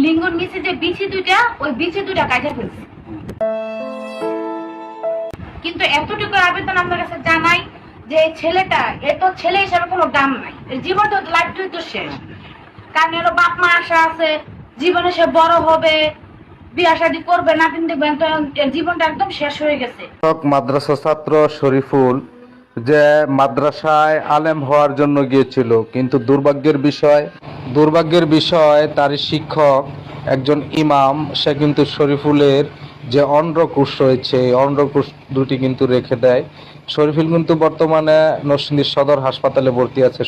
লিঙ্গর নিচে যে বিচি দুইটা, ওই বিচি দুইটা কাটে ফেলছে। কিন্তু এতটুকু আবেদন আমার কাছে জানাই যে ছেলেটা, এ তো ছেলে হিসাবে কোনো দাম নাই। জীবন তো লাইফটাই তো শেষ। কারণ এর বাপ মা আশা আছে, জীবনে সে বড় হবে, বিয়া শাদি করবে না কিন্তু এর জীবনটা একদম শেষ হয়ে গেছে। মাদ্রাসা ছাত্র শরীফুল যে মাদ্রাসায় আলেম হওয়ার জন্য গিয়েছিল, কিন্তু দুর্ভাগ্যের বিষয় দুর্ভাগ্যের বিষয়, তার শিক্ষক, একজন ইমাম, সে কিন্তু শরীফুলের যে অন্ডকোষ রয়েছে অন্ডকোষ দুটি কিন্তু রেখে দেয়। শরীফুল কিন্তু বর্তমানে নরসিংদী সদর হাসপাতালে ভর্তি আছে।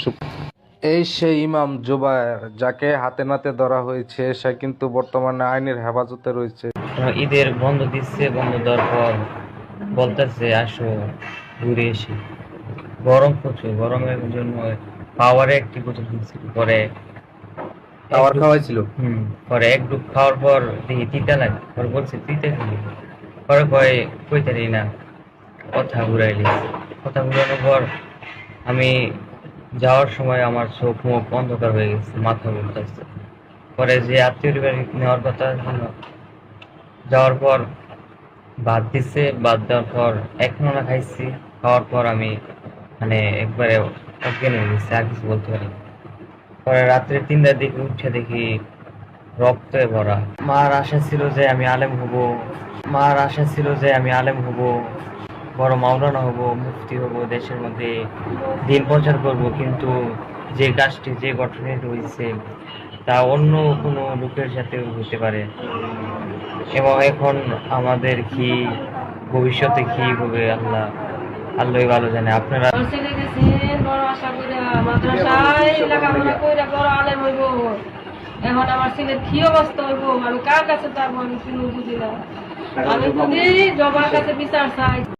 এই সেই ইমাম জুবায়ের, যাকে হাতে নাতে ধরা হয়েছে, সে কিন্তু বর্তমানে আইনের হেফাজতে রয়েছে। ঈদের বন্ধ দিচ্ছে, বন্ধ দেওয়ার পর বলতেছে, আসো, ঘুরে এসে। গরম প্রচুর, গরমের জন্য পাওয়ারে একটি বোতল পরে খাবার খাওয়াইছিল। হুম। পরে এক ডুব খাওয়ার পর দেখি তিতা লাগে। পরে বলছে তিতা খেলি পরে কয় কইতারি না? কথা ঘুরাইলি। কথা ঘুরানোর পর আমি যাওয়ার সময় আমার চোখ মুখ অন্ধকার হয়ে গেছে মাথা ঘুরতেছে পরে যে আত্মীয় বাড়ি নেওয়ার কথা ছিল যাওয়ার পর ভাত দিচ্ছে ভাত দেওয়ার পর এখনও না খাইছি। খাওয়ার পর আমি মানে একবারে অজ্ঞান হয়ে গেছি আর কিছু বলতে পারি। পরে রাত্রে তিনটার দিকে উঠে দেখি রক্তে ভরা। মার আশা ছিল যে আমি আলেম হব। মার আশা ছিল যে আমি আলেম হব। বড় মাওলানা হব, মুফতি হব, দেশের মধ্যে দিন প্রচার করব। কিন্তু যে কাজটি, যে গঠনটি হয়েছে, তা অন্য কোনো লোকের সাথে হতে পারে। এবং এখন আমাদের কি, ভবিষ্যতে কি হবে আল্লাহ? আল্লাহ ভালো জানে, আপনারা এখন আমার ছেলের কি অবস্থা হইব? আমি কার কাছে যাব আমি কোনো বুঝি জবার কাছে বিচার চাই।